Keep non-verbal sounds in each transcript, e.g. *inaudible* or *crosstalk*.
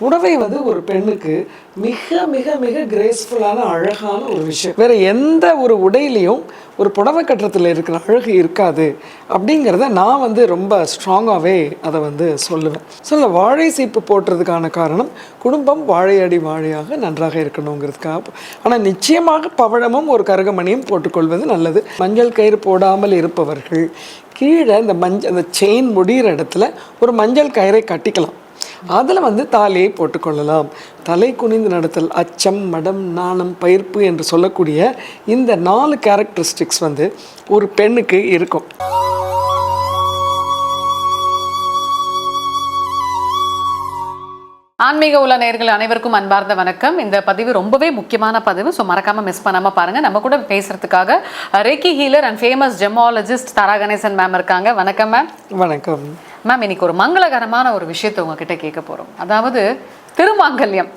புடவை வந்து ஒரு பெண்ணுக்கு மிக மிக மிக கிரேஸ்ஃபுல்லான அழகான ஒரு விஷயம். வேற எந்த ஒரு உடையிலையும் ஒரு புடவை கட்டுறத்தில் இருக்கிற அழகு இருக்காது. அப்படிங்கிறத நான் வந்து ரொம்ப ஸ்ட்ராங்காகவே அதை வந்து சொல்லுவேன். ஸோ இந்த வாழை சீப்பு போட்டுறதுக்கான காரணம் குடும்பம் வாழையடி வாழையாக நன்றாக இருக்கணுங்கிறதுக்காக ஆனால் நிச்சயமாக பவழமும் ஒரு கருகமணியும் போட்டுக்கொள்வது நல்லது. மஞ்சள் கயிறு போடாமல் இருப்பவர்கள் கீழே இந்த மஞ்சள் அந்த செயின் முடிகிற இடத்துல ஒரு மஞ்சள் கயிறை கட்டிக்கலாம். அதில் வந்து தாலியை போட்டுக்கொள்ளலாம் தலை குனிந்து நடத்தல் அச்சம் மடம் நாணம் பயிர்ப்பு என்று சொல்லக்கூடிய இந்த நாலு கேரக்டரிஸ்டிக்ஸ் வந்து ஒரு பெண்ணுக்கு இருக்கும். ஆன்மீக உள்ள நேயர்கள் அனைவருக்கும் அன்பார்ந்த வணக்கம். இந்த பதிவு ரொம்பவே முக்கியமான பதிவு ஸோ மறக்காம மிஸ் பண்ணாம பாருங்க. நம்ம கூட பேசுறதுக்காக reiki healer and famous gemologist Tara Ganesan ma'am இருக்காங்க. வணக்கம் மேம் வணக்கம். மேம் இன்னைக்கு ஒரு மங்களகரமான ஒரு விஷயத்தை உங்ககிட்ட கேட்க போகிறோம் அதாவது திருமாங்கல்யம்.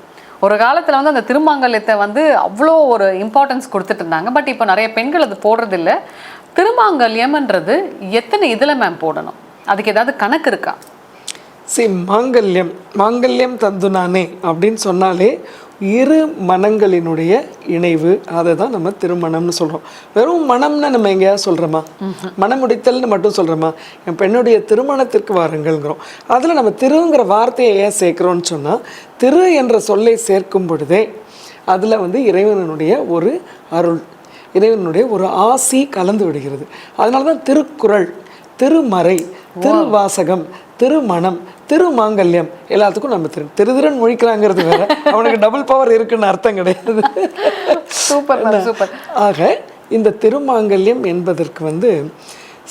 ஒரு காலத்தில் வந்து அந்த திருமாங்கல்யத்தை வந்து அவ்வளோ ஒரு இம்பார்ட்டன்ஸ் கொடுத்துட்டு இருந்தாங்க. பட் இப்போ நிறைய பெண்கள் அது போடுறதில்ல. திருமாங்கல்யம்ன்றது எத்தனை இதில் மேம் போடணும்? அதுக்கு ஏதாவது கணக்கு இருக்கா? சி மாங்கல்யம் மாங்கல்யம் தந்து நானே அப்படின்னு சொன்னாலே இரு மனங்களினுடைய இணைவு அதை தான் நம்ம திருமணம்னு சொல்கிறோம் வெறும் மனம்னு நம்ம எங்கேயாவது சொல்கிறோமா மனமுடித்தல்னு மட்டும் சொல்கிறோமா என் பெண்ணுடைய திருமணத்திற்கு வாருங்கள்ங்கிறோம். அதில் நம்ம திருங்கிற வார்த்தையை ஏன் சேர்க்குறோன்னு சொன்னால் திரு என்ற சொல்லை சேர்க்கும் பொழுதே அதில் வந்து இறைவனுடைய ஒரு அருள் இறைவனுடைய ஒரு ஆசி கலந்து விடுகிறது. அதனால தான் திருக்குறள் திருமறை திருவாசகம் திருமணம் திருமாங்கல்யம். எல்லாத்துக்கும் நம்ம திரு திருதிரன் முழிக்கிறாங்கிறது வேற. அவனுக்கு டபுள் பவர் இருக்குன்னு அர்த்தம் கிடையாது. Super super. ஆக இந்த திருமாங்கல்யம் என்பதற்கு வந்து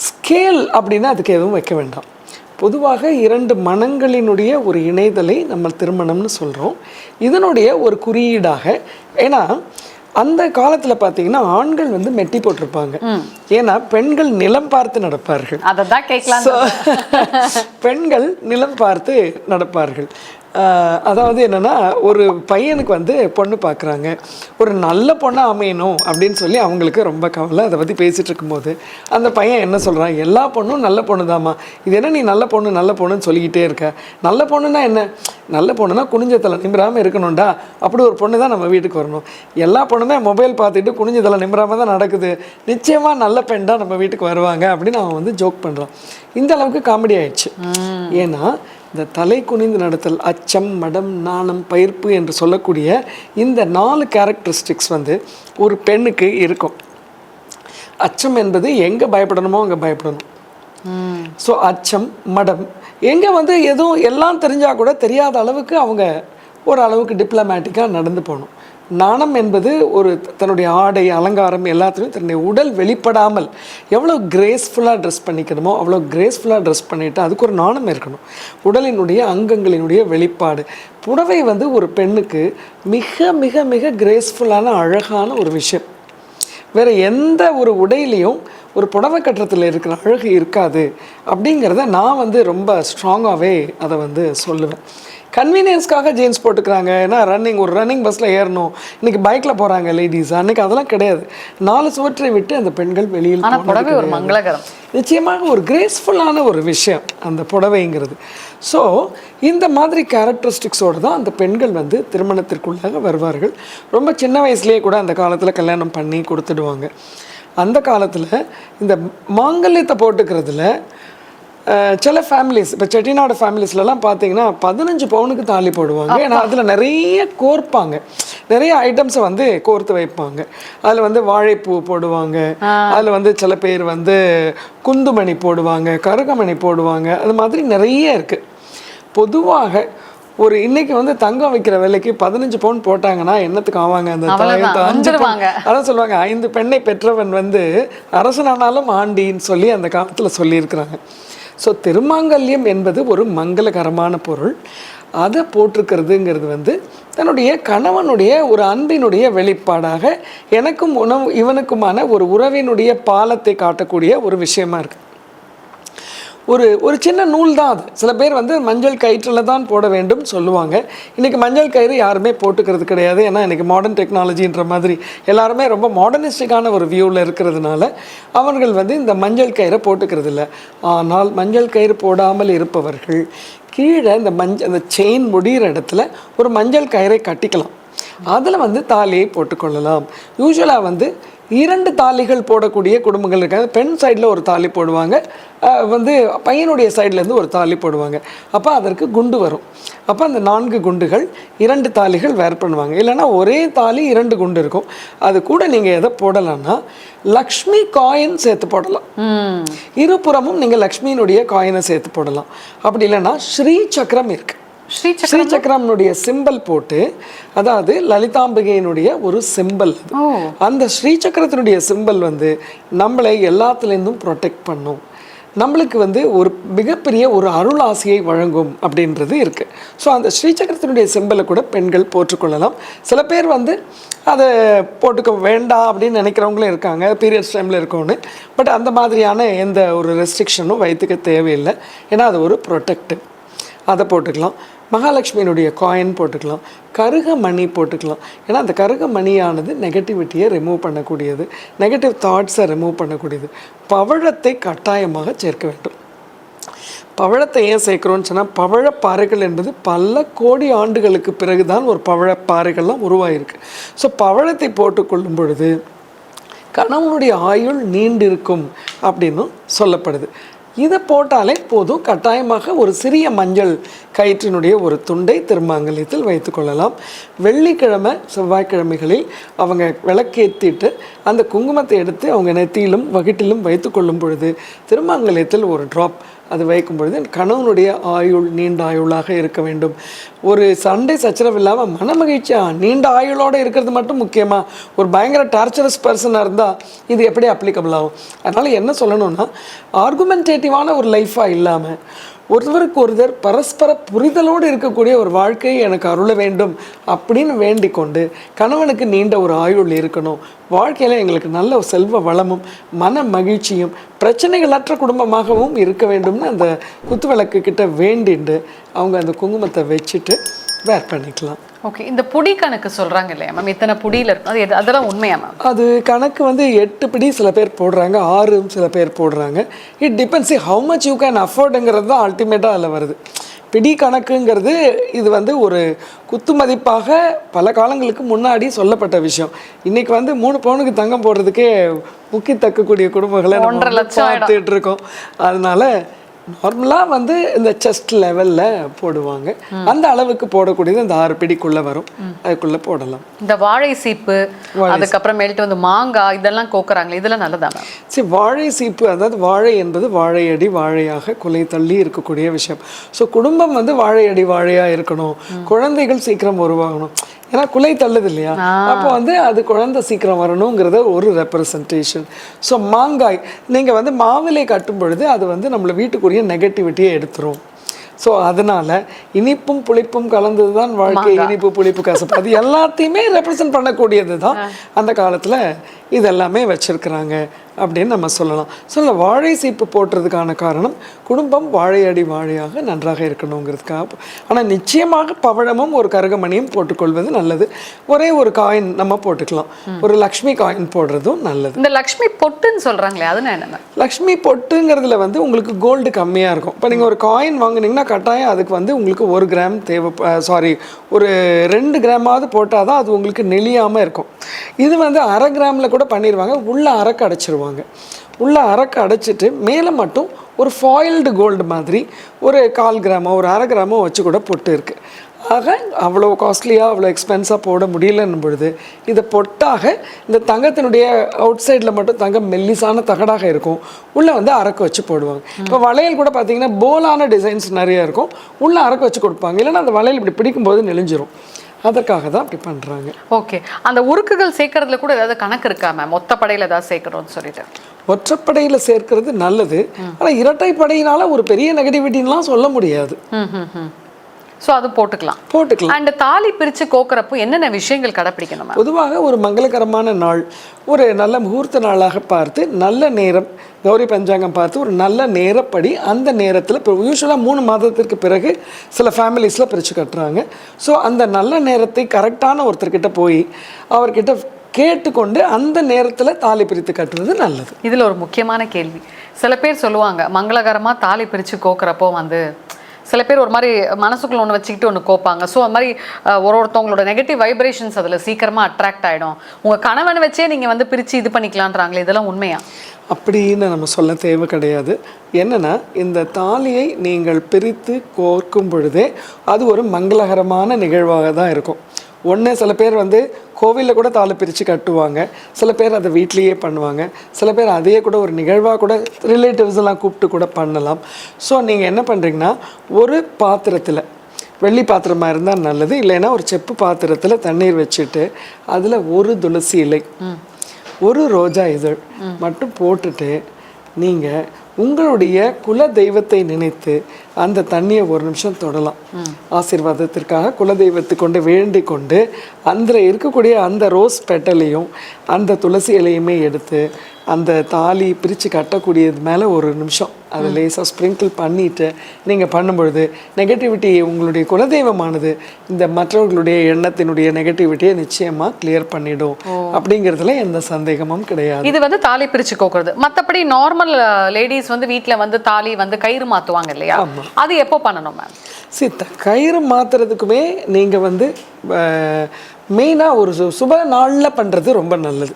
ஸ்கேல் அப்படின்னா அதுக்கு எதுவும் வைக்க வேண்டாம். பொதுவாக இரண்டு மனங்களினுடைய ஒரு இணைதலை நம்ம திருமணம்னு சொல்கிறோம் இதனுடைய ஒரு குறியீடாக ஏன்னா அந்த காலத்தில் பார்த்தீங்கன்னா ஆண்கள் வந்து மெட்டி போட்டிருப்பாங்க. ஏன்னா பெண்கள் நிலம் பார்த்து நடப்பார்கள். *laughs* பெண்கள் நிலம் பார்த்து நடப்பார்கள். அதாவது என்னன்னா ஒரு பையனுக்கு வந்து பொண்ணு பார்க்குறாங்க ஒரு நல்ல பொண்ணாக அமையணும் அப்படின்னு சொல்லி அவங்களுக்கு ரொம்ப கவலை. அதை பற்றி பேசிட்டு இருக்கும்போது அந்த பையன் என்ன சொல்கிறான் எல்லா பொண்ணும் நல்ல பொண்ணு தாம்மா இது என்ன நீ நல்ல பொண்ணு நல்ல பொண்ணுன்னு சொல்லிக்கிட்டே இருக்க? நல்ல பொண்ணுன்னா என்ன? நல்ல பொண்ணுனா குனிஞ்சத்தில் நிமிராமல் இருக்கணும்டா. அப்படி ஒரு பொண்ணு தான் நம்ம வீட்டுக்கு வரணும். எல்லா பொண்ணுமே மொபைல் பார்த்துட்டு குனிஞ்சத்தில் நிமிராமல் தான் நடக்குது. நிச்சயமாக நல்ல பெண் தான் நம்ம வீட்டுக்கு வருவாங்க அப்படின்னு அவன் வந்து ஜோக் பண்ணுறான் இந்த அளவுக்கு காமெடி ஆயிடுச்சு. ஏன்னா இந்த தலை குனிந்து நடத்தல் அச்சம் மடம் நாணம் பயிர்ப்பு என்று சொல்லக்கூடிய இந்த நாலு கேரக்டரிஸ்டிக்ஸ் வந்து ஒரு பெண்ணுக்கு இருக்கும். அச்சம் என்பது எங்கே பயப்படணுமோ அங்கே பயப்படணும். ஸோ அச்சம் மடம் எங்கே வந்து எதுவும் எல்லாம் தெரிஞ்சால் கூட தெரியாத அளவுக்கு அவங்க ஒரு அளவுக்கு டிப்ளமேட்டிக்காக நடந்து போகணும். நாணம் என்பது ஒரு தன்னுடைய ஆடை அலங்காரம் எல்லாத்துலேயும் தன்னுடைய உடல் வெளிப்படாமல் எவ்வளோ கிரேஸ்ஃபுல்லாக ட்ரெஸ் பண்ணிக்கணுமோ அவ்வளோ கிரேஸ்ஃபுல்லாக ட்ரெஸ் பண்ணிவிட்டு அதுக்கு ஒரு நாணம் இருக்கணும். உடலினுடைய அங்கங்களினுடைய வெளிப்பாடு. புடவை வந்து ஒரு பெண்ணுக்கு மிக மிக மிக கிரேஸ்ஃபுல்லான அழகான ஒரு விஷயம். வேறு எந்த ஒரு உடையிலையும் ஒரு புடவை கட்டுறதுல இருக்கிற அழகு இருக்காது. அப்படிங்கிறத நான் வந்து ரொம்ப ஸ்ட்ராங்காகவே அதை வந்து சொல்லுவேன். கன்வீனியன்ஸ்க்காக ஜீன்ஸ் போட்டுக்கிறாங்க. ஏன்னா ரன்னிங் ஒரு ரன்னிங் பஸ்ஸில் ஏறணும். இன்னைக்கு பைக்கில் போகிறாங்க லேடிஸ் அன்னைக்கு அதெல்லாம் கிடையாது. நாலு சுவற்றை விட்டு அந்த பெண்கள் வெளியில் புடவை ஒரு. மங்களகரம். நிச்சயமாக ஒரு கிரேஸ்ஃபுல்லான ஒரு விஷயம் அந்த புடவைங்கிறது. ஸோ இந்த மாதிரி கேரக்டரிஸ்டிக்ஸோடு தான் அந்த பெண்கள் வந்து திருமணத்திற்குள்ளாக வருவார்கள். ரொம்ப சின்ன வயசுலேயே கூட அந்த காலத்தில் கல்யாணம் பண்ணி கொடுத்துடுவாங்க. அந்த காலத்தில் இந்த மாங்கல்யத்தை போட்டுக்கிறதுல சில ஃபேமிலிஸ் இப்போ செட்டிநாடு ஃபேமிலிஸ்லலாம் பார்த்தீங்கன்னா பதினஞ்சு பவுனுக்கு தாலி போடுவாங்க. ஏன்னா அதில் நிறைய கோர்ப்பாங்க. நிறைய ஐட்டம்ஸை வந்து கோர்த்து வைப்பாங்க. அதில் வந்து வாழைப்பூ போடுவாங்க. அதில் வந்து சில பேர் வந்து குந்துமணி போடுவாங்க கருகமணி போடுவாங்க. அது மாதிரி நிறைய இருக்குது பொதுவாக ஒரு இன்னைக்கு வந்து தங்கம் வைக்கிற விலைக்கு பதினஞ்சு பவுன் போட்டாங்கன்னா என்னத்துக்கு ஆவாங்க அந்த அஞ்சு. அதான் சொல்லுவாங்க. ஐந்து பெண்ணை பெற்றவன் வந்து அரசனானாலும் ஆண்டின்னு சொல்லி அந்த காலத்தில் சொல்லியிருக்கிறாங்க. ஸோ திருமாங்கல்யம் என்பது ஒரு மங்களகரமான பொருள். அதை போட்டிருக்கிறதுங்கிறது வந்து தன்னுடைய கணவனுடைய ஒரு அன்பினுடைய வெளிப்பாடாக எனக்கும் உணவு இவனுக்குமான ஒரு உறவினுடைய பாலத்தை காட்டக்கூடிய ஒரு விஷயமா இருக்குது ஒரு ஒரு சின்ன நூல் தான் அது. சில பேர் வந்து மஞ்சள் கயிற்றில் தான் போட வேண்டும் சொல்லுவாங்க. இன்றைக்கி மஞ்சள் கயிறு யாருமே போட்டுக்கிறது கிடையாது. ஏன்னா இன்றைக்கி மாடர்ன் டெக்னாலஜின்ற மாதிரி எல்லாருமே ரொம்ப மாடர்னிஸ்டிக்கான ஒரு வியூவில் இருக்கிறதுனால அவர்கள் வந்து இந்த மஞ்சள் கயிறை போட்டுக்கிறது இல்லை ஆனால் மஞ்சள் கயிறு போடாமல் இருப்பவர்கள் கீழே இந்த மஞ்சள் அந்த செயின் முடிகிற இடத்துல ஒரு மஞ்சள் கயிறை கட்டிக்கலாம். அதில் வந்து தாலியை போட்டுக்கொள்ளலாம். யூஸ்வலாக வந்து இரண்டு தாலிகள் போடக்கூடிய குடும்பங்கள் இருக்காங்க. பெண் சைடில் ஒரு தாலி போடுவாங்க. வந்து பையனுடைய சைட்லேருந்து ஒரு தாலி போடுவாங்க. அப்போ அதற்கு குண்டு வரும். அப்போ அந்த நான்கு குண்டுகள் இரண்டு தாலிகள் வேர் பண்ணுவாங்க. இல்லைன்னா ஒரே தாலி இரண்டு குண்டு இருக்கும். அது கூட நீங்கள் எதை போடலாம்னா லக்ஷ்மி காயின் சேர்த்து போடலாம். இருபுறமும் நீங்கள் லக்ஷ்மியினுடைய காயினை சேர்த்து போடலாம். அப்படி இல்லைன்னா ஸ்ரீ சக்கரம் இருக்கு. ஸ்ரீ சக்கர ஸ்ரீ சக்கரம்னுடைய சிம்பல் போட்டு அதாவது லலிதாம்பிகையினுடைய ஒரு சிம்பல் அந்த ஸ்ரீ சக்கரத்தினுடைய சிம்பல் வந்து நம்மளை எல்லாத்துலேருந்தும் ப்ரொடெக்ட் பண்ணும். நம்மளுக்கு வந்து ஒரு மிகப்பெரிய ஒரு அருள் ஆசையை வழங்கும் அப்படின்றது இருக்குது ஸோ அந்த ஸ்ரீ சக்கரத்தினுடைய சிம்பலை கூட பெண்கள் போற்றுக்கொள்ளலாம். சில பேர் வந்து அதை போட்டுக்க வேண்டாம் அப்படின்னு நினைக்கிறவங்களும் இருக்காங்க பீரியட்ஸ் டைமில் இருக்கோன்னு பட் அந்த மாதிரியான எந்த ஒரு ரெஸ்ட்ரிக்ஷனும் வைத்துக்க தேவையில்லை. ஏன்னா அது ஒரு ப்ரொடெக்டிவ் அதை போட்டுக்கலாம். மகாலட்சுமியினுடைய காயின் போட்டுக்கலாம் கருக மணி போட்டுக்கலாம். ஏன்னா அந்த கருக மணியானது நெகட்டிவிட்டியை ரிமூவ் பண்ணக்கூடியது. நெகட்டிவ் தாட்ஸை ரிமூவ் பண்ணக்கூடியது. பவழத்தை கட்டாயமாக சேர்க்க வேண்டும். பவழத்தை ஏன் சேர்க்குறோன்னு சொன்னால் பவழப்பாறைகள் என்பது பல கோடி ஆண்டுகளுக்கு பிறகுதான் ஒரு பவழப்பாறைகள்லாம் உருவாயிருக்கு. ஸோ பவழத்தை போட்டுக்கொள்ளும் பொழுது கணவனுடைய ஆயுள் நீண்டிருக்கும் அப்படின்னும் சொல்லப்படுது. இதை போட்டாலே போதும். கட்டாயமாக ஒரு சிறிய மஞ்சள் கயிற்றினுடைய ஒரு துண்டை திருமாங்கல்யத்தில் வைத்துக்கொள்ளலாம் வெள்ளிக்கிழமை செவ்வாய்க்கிழமைகளில் அவங்க விளக்கேற்றிட்டு அந்த குங்குமத்தை எடுத்து அவங்க நெத்தியிலும் வகிட்டிலும் வைத்துக்கொள்ளும் பொழுது திருமாங்கல்யத்தில் ஒரு ட்ராப் அது வைக்கும் பொழுது கணவனுடைய ஆயுள் நீண்ட ஆயுளாக இருக்க வேண்டும். ஒரு சண்டை சச்சரவு இல்லாமல் மனமகிழ்ச்சியா நீண்ட ஆயுளோடு இருக்கிறது மட்டும் முக்கியமாக ஒரு பயங்கர டார்ச்சரஸ் பர்சனாக இருந்தால் இது எப்படி அப்ளிகபிள் ஆகும்? அதனால் என்ன சொல்லணும்னா ஆர்குமெண்டேட்டிவான ஒரு லைஃபாக இல்லாமல் ஒருவருக்கு ஒருவர் பரஸ்பர புரிதலோடு இருக்கக்கூடிய ஒரு வாழ்க்கையை எனக்கு அருள வேண்டும் அப்படின்னு வேண்டிக் கொண்டு கணவனுக்கு நீண்ட ஒரு ஆயுள் இருக்கணும். வாழ்க்கையில் எங்களுக்கு நல்ல ஒரு செல்வ வளமும் மன மகிழ்ச்சியும் பிரச்சனைகளற்ற குடும்பமாகவும் இருக்க வேண்டும்னு அந்த குத்துவிளக்கு கிட்ட வேண்டிண்டு அவங்க அந்த குங்குமத்தை வச்சுட்டு வேர் பண்ணிக்கலாம். ஓகே இந்த புடி கணக்கு சொல்றாங்க இல்லையா மேம் இத்தனை புடியில இருக்கும். அது எது- அதெல்லாம் உண்மையா மேம் அது கணக்கு வந்து எட்டு பிடி சில பேர் போடுறாங்க ஆறு சில பேர் போடுறாங்க. It depends how much you can அஃபோர்டுங்கிறது தான் அல்டிமேட்டாக அதில் வருது. பிடி கணக்குங்கிறது இது வந்து ஒரு குத்து மதிப்பாக பல காலங்களுக்கு முன்னாடி சொல்லப்பட்ட விஷயம். இன்னைக்கு வந்து மூணு பவுனுக்கு தங்கம் போடுறதுக்கே முக்கி தக்கக்கூடிய குடும்பங்களை நம்ம ஒன்றரை வந்து லட்சம் ஆயிடும். பார்த்துட்டு இருக்கோம். அதனால நார்மலாக வந்து இந்த செஸ்ட் லெவலில் போடுவாங்க. அந்த அளவுக்கு போடக்கூடியது இந்த ஆறு பிடிக்குள்ளே வரும். அதுக்குள்ளே போடலாம். இந்த வாழை சீப்பு அதுக்கப்புறமேல்ட்டு வந்து மாங்காய் இதெல்லாம் கோக்குறாங்களே இதெல்லாம் நல்லதா சரி வாழை சீப்பு அதாவது வாழை என்பது வாழையடி வாழையாக குலை தள்ளி இருக்கக்கூடிய விஷயம். ஸோ குடும்பம் வந்து வாழையடி வாழையாக இருக்கணும். குழந்தைகள் சீக்கிரம் உருவாகணும். ஏன்னா குலை தள்ளுது இல்லையா அப்போ வந்து அது குழந்தை சீக்கிரம் வரணுங்கிறத ஒரு ரெப்ரசன்டேஷன் ஸோ மாங்காய் நீங்கள் வந்து மாவிலை கட்டும் பொழுது அது வந்து நம்மளை வீட்டுக்குரிய நெகட்டிவிட்டியை எடுத்துரும். ஸோ அதனால இனிப்பும் புளிப்பும் கலந்தது தான் வாழ்க்கை இனிப்பு புளிப்பு கசப்பு. அது எல்லாத்தையுமே ரெப்ரசன்ட் பண்ணக்கூடியது தான் அந்த காலத்தில் இதெல்லாமே வச்சிருக்கிறாங்க அப்படின்னு நம்ம சொல்லலாம். ஸோ இந்த வாழை சீப்பு போட்டுறதுக்கான காரணம் குடும்பம் வாழையடி வாழையாக நன்றாக இருக்கணுங்கிறதுக்காக. ஆனால் நிச்சயமாக பவழமும் ஒரு கருகமணியும் போட்டுக்கொள்வது நல்லது. ஒரே ஒரு காயின் நம்ம போட்டுக்கலாம். ஒரு லக்ஷ்மி காயின் போடுறதும் நல்லது. இந்த லக்ஷ்மி பொட்டுன்னு சொல்றாங்களே அதுனா என்ன லக்ஷ்மி பொட்டுங்கிறதுல வந்து உங்களுக்கு கோல்டு கம்மியாக இருக்கும். இப்போ நீங்கள் ஒரு காயின் வாங்குனீங்கன்னா கட்டாயம் அதுக்கு வந்து உங்களுக்கு ஒரு கிராம் தேவை சாரி ஒரு ரெண்டு கிராமாவது போட்டால் தான் அது உங்களுக்கு நெளியாமல் இருக்கும். இது வந்து அரை கிராமில் கூட பண்ணிடுவாங்க உள்ளே அரக்கு அடைச்சிருவாங்க. உள்ளே அரக்கு அடைச்சிட்டு மேலே மட்டும் ஒரு ஃபாயில்டு கோல்டு மாதிரி ஒரு கால் கிராமோ ஒரு அரை கிராமோ வச்சு கூட பொட்டு இருக்குது ஆக அவ்வளோ காஸ்ட்லியாக அவ்வளோ எக்ஸ்பென்ஸாக போட முடியலன்னும் பொழுது இதை பொட்டாக இந்த தங்கத்தினுடைய அவுட் சைடில் மட்டும் தங்கம் மெல்லிசான தகடாக இருக்கும். உள்ளே வந்து அரக்கு வச்சு போடுவாங்க. இப்போ வளையல் கூட பார்த்தீங்கன்னா போலான டிசைன்ஸ் நிறைய இருக்கும். உள்ளே அரக்கு வச்சு கொடுப்பாங்க. இல்லைன்னா அந்த வளையல் இப்படி பிடிக்கும்போது நெளிஞ்சிரும். அதற்காக தான் அப்படி பண்ணுறாங்க ஓகே அந்த உருக்குகள் சேர்க்கறதுல கூட ஏதாவது கணக்கு இருக்கா மேம் மொத்த படையில ஏதாவது சேர்க்கணும்னு சொல்லிட்டு. ஒற்றைப்படையில் சேர்க்கிறது நல்லது. ஆனால் இரட்டைப்படையினால ஒரு பெரிய நெகட்டிவிட்டின்லாம் சொல்ல முடியாது. ம் ஸோ அது போட்டுக்கலாம். போட்டுக்கலாம். அண்ட் தாலி பிரிச்சு கோக்குறப்போ என்னென்ன விஷயங்கள் கடைப்பிடிக்கணும் பொதுவாக ஒரு மங்களகரமான நாள் ஒரு நல்ல முகூர்த்த நாளாக பார்த்து நல்ல நேரம் கௌரி பஞ்சாங்கம் பார்த்து ஒரு நல்ல நேரப்படி அந்த நேரத்தில் இப்போ யூஸ்வலாக மூணு மாதத்திற்கு பிறகு சில ஃபேமிலிஸில் பிரித்து கட்டுறாங்க. ஸோ அந்த நல்ல நேரத்தை கரெக்டான ஒருத்தர்கிட்ட போய் அவர்கிட்ட கேட்டுக்கொண்டு அந்த நேரத்தில் தாலி பிரித்து கட்டுறது நல்லது. இதுல ஒரு முக்கியமான கேள்வி. சில பேர் சொல்லுவாங்க மங்களகரமா தாலி பிரிச்சு கோக்குறப்போ வந்து சில பேர் ஒரு மாதிரி மனசுக்குள்ள ஒன்று வச்சுக்கிட்டு ஒன்று கோப்பாங்க. ஸோ அது மாதிரி ஒரு ஒருத்தவங்களோட நெகட்டிவ் வைப்ரேஷன்ஸ் அதில் சீக்கிரமாக அட்ராக்ட் ஆகிடும் உங்கள் கணவனை வச்சே நீங்கள் வந்து பிரித்து இது பண்ணிக்கலான்றாங்களே இதெல்லாம் உண்மையா? அப்படின்னு நம்ம சொல்ல தேவை கிடையாது. என்னென்னா இந்த தாலியை நீங்கள் பிரித்து கோர்க்கும் பொழுதே அது ஒரு மங்களகரமான நிகழ்வாக தான் இருக்கும். ஒன்று சில பேர் வந்து கோவிலில் கூட தாலி பிரித்து கட்டுவாங்க. சில பேர் அதை வீட்லேயே பண்ணுவாங்க. சில பேர் அதையே கூட ஒரு நிகழ்வாக கூட ரிலேட்டிவ்ஸ் எல்லாம் கூப்பிட்டு கூட பண்ணலாம். ஸோ நீங்கள் என்ன பண்ணுறீங்கன்னா ஒரு பாத்திரத்தில் வெள்ளி பாத்திரமா இருந்தால் நல்லது. இல்லைன்னா ஒரு செப்பு பாத்திரத்தில் தண்ணீர் வச்சுட்டு அதில் ஒரு துளசி இலை ஒரு ரோஜா இதழ் மட்டும் போட்டுட்டு நீங்கள் உங்களுடைய குல தெய்வத்தை நினைத்து அந்த தண்ணியை ஒரு நிமிஷம் தொடலாம். ஆசீர்வாதத்திற்காக குலதெய்வத்தை கொண்டு வேண்டி கொண்டு அதில் இருக்கக்கூடிய அந்த ரோஸ் பெட்டலையும் அந்த துளசி இலையுமே எடுத்து அந்த தாலி பிரித்து கட்டக்கூடியது மேலே ஒரு நிமிஷம். அதை லேசாக ஸ்ப்ரிங்கிள் பண்ணிட்டு நீங்கள் பண்ணும்பொழுது நெகட்டிவிட்டி உங்களுடைய குலதெய்வமானது இந்த மற்றவர்களுடைய எண்ணத்தினுடைய நெகட்டிவிட்டியை நிச்சயமாக கிளியர் பண்ணிடும். அப்படிங்கிறதுல எந்த சந்தேகமும் கிடையாது. இது வந்து தாலி பிரிச்சு கோக்குறது. மத்தபடி நார்மல் லேடிஸ் வந்து வீட்ல வந்து தாலி வந்து கயிறு மாத்துவாங்க இல்லையா? அது எப்போ பண்ணணும் மேம் சித்த கயிறு மாத்துறதுக்குமே நீங்கள் வந்து மெயினாக ஒரு சுப நாளில் பண்ணுறது ரொம்ப நல்லது.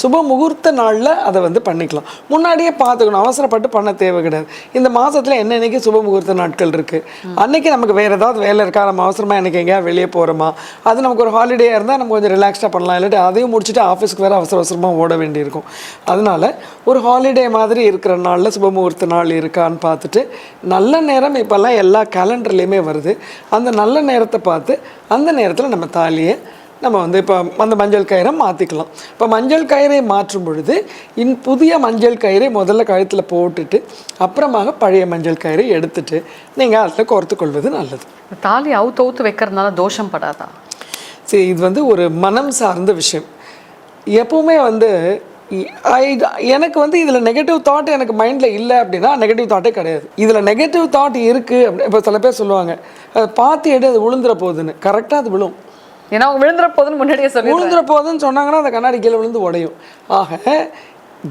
சுப முகூர்த்த நாளில் அதை வந்து பண்ணிக்கலாம். முன்னாடியே பார்த்துக்கணும். அவசரப்பட்டு பண்ண தேவை கிடையாது. இந்த மாதத்தில் என்னென்னைக்கு சுப முகூர்த்த நாட்கள் இருக்குது அன்னைக்கு நமக்கு வேறு ஏதாவது வேலை இருக்கா? நம்ம அவசரமாக எனக்கு எங்கேயா வெளியே போகிறோமா அது நமக்கு ஒரு ஹாலிடேயாக இருந்தால் நம்ம கொஞ்சம் ரிலாக்ஸ்டாக பண்ணலாம். இல்லாட்டி அதையும் முடிச்சுட்டு ஆஃபீஸ்க்கு வேறு அவசர அவசரமாக ஓட வேண்டியிருக்கும். அதனால ஒரு ஹாலிடே மாதிரி இருக்கிற நாளில் சுப முகூர்த்த நாள் இருக்கான்னு பார்த்துட்டு நல்ல நேரம் இப்போல்லாம் எல்லா கேலண்டர்லேயுமே வருது. அந்த நல்ல நேரத்தை பார்த்து அந்த நேரத்தில் நம்ம தாலியை நம்ம வந்து இப்போ அந்த மஞ்சள் கயிறை மாற்றிக்கலாம் இப்போ மஞ்சள் கயிறை மாற்றும் பொழுது இன் புதிய மஞ்சள் கயிறை முதல்ல கழுத்தில் போட்டுட்டு அப்புறமாக பழைய மஞ்சள் கயிறை எடுத்துட்டு நீங்கள் அதில் கோர்த்து கொள்வது நல்லது. தாலி அவுத்து அவுத்து வைக்கிறதுனால தோஷம் படாதா? சரி இது வந்து ஒரு மனம் சார்ந்த விஷயம். எப்பவுமே வந்து எனக்கு வந்து இதில் நெகட்டிவ் தாட் எனக்கு மைண்டில் இல்லை அப்படின்னா நெகட்டிவ் தாட்டே கிடையாது. இதில் நெகட்டிவ் தாட் இருக்குது அப்படி இப்போ சில பேர் சொல்லுவாங்க "அதை பார்த்து எடு அது விழுந்துற போகுதுன்னு. கரெக்டாக அது விழும். ஏன்னா அவங்க விழுந்துற போதுன்னு முன்னாடியே சொல்லி விழுந்துற போதுன்னு சொன்னாங்கன்னா அந்த கண்ணாடி கீழே விழுந்து உடையும். ஆக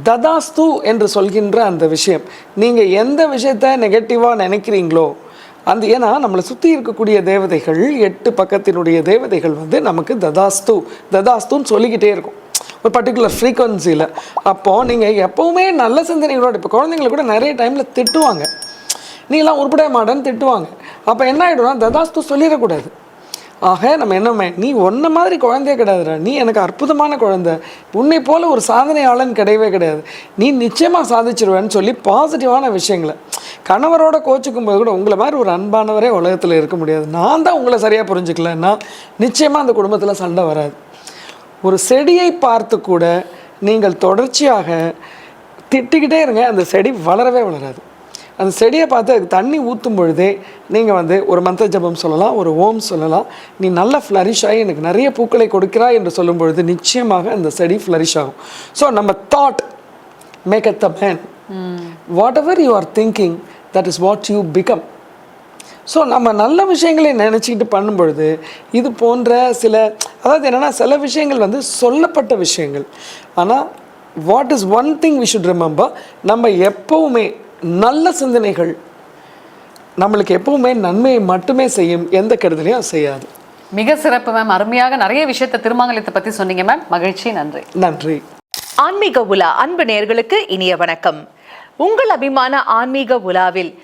ததாஸ்து என்று சொல்கின்ற அந்த விஷயம் நீங்கள் எந்த விஷயத்த நெகட்டிவாக நினைக்கிறீங்களோ அந்த ஏன்னா நம்மளை சுற்றி இருக்கக்கூடிய தேவதைகள் எட்டு பக்கத்தினுடைய தேவதைகள் வந்து நமக்கு ததாஸ்து ததாஸ்துன்னு சொல்லிக்கிட்டே இருக்கும். ஒரு பர்டிகுலர் ஃப்ரீக்வன்சியில் அப்போது நீங்கள் எப்போவுமே நல்ல சிந்தனைகளோட இப்போ குழந்தைங்களை கூட நிறைய டைமில் திட்டுவாங்க. நீலாம் உருப்படைய மாட்டேன்னு திட்டுவாங்க. அப்போ என்ன ஆகிடும்னா ததாஸ்து சொல்லிடக்கூடாது. ஆக நம்ம என்னமே நீ ஒன்றை மாதிரி குழந்தையே கிடையாதுடா. நீ எனக்கு அற்புதமான குழந்தை. உன்னை போல ஒரு சாதனையாளன் கிடையவே கிடையாது. நீ நிச்சயமாக சாதிச்சிருவேன்னு சொல்லி பாசிட்டிவான விஷயங்களை. கணவரோட கோச்சுக்கும் போது கூட உங்களை மாதிரி ஒரு அன்பானவரே உலகத்தில் இருக்க முடியாது. நான் தான் உங்களை சரியாக புரிஞ்சுக்கலன்னா நிச்சயமாக அந்த குடும்பத்தில் சண்டை வராது. ஒரு செடியை பார்த்து கூட நீங்கள் தொடர்ச்சியாக திட்டிக்கிட்டே இருங்க. அந்த செடி வளரவே வளராது. அந்த செடியை பார்த்து அதுக்கு தண்ணி ஊற்றும் பொழுதே நீங்கள் வந்து ஒரு மந்திர ஜபம் சொல்லலாம் ஒரு ஓம் சொல்லலாம். நீ நல்ல ஃப்ளரிஷ் ஆகி எனக்கு நிறைய பூக்களை கொடுக்கிறாய் என்று சொல்லும் பொழுது நிச்சயமாக அந்த செடி ஃப்ளரிஷ் ஆகும். ஸோ நம்ம thought make a the man whatever you are thinking that is what you become so நம்ம நல்ல விஷயங்களை நினச்சிக்கிட்டு பண்ணும்பொழுது இது போன்ற சில அதாவது என்னென்னா சில விஷயங்கள் வந்து சொல்லப்பட்ட விஷயங்கள். ஆனால் what is one thing we should remember நம்ம எப்பவுமே நல்ல சிந்தனைகள் நம்மளுக்கு எப்பவுமே நன்மையை மட்டுமே செய்யும் எந்த கெடுதலையும் செய்யாது. மிக சிறப்பு மேம் அருமையாக நிறைய விஷயத்தை திருமங்கலத்தை பத்தி சொன்னீங்க மேம் மகிழ்ச்சி நன்றி. நன்றி. ஆன்மீக உலா அன்பு நேயர்களுக்கு இனிய வணக்கம். உங்கள் அபிமான ஆன்மீக உலாவில்